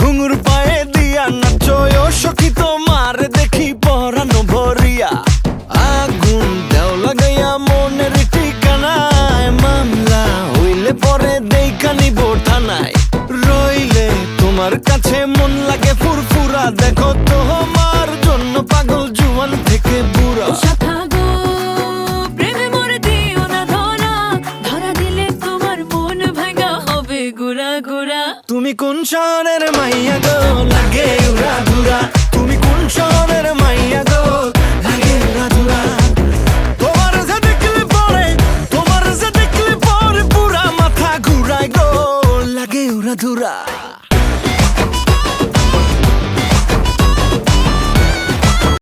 ঘুঙুর পায়ে দিয়া নাচো। গুড়া গুড়া তুমি কোন শহরের মাইয়া গো? লাগে উড়া গুড়া তুমি কোন শহরের মাইয়া গো? লাগে যে যে মাথা লাগে ধুরা।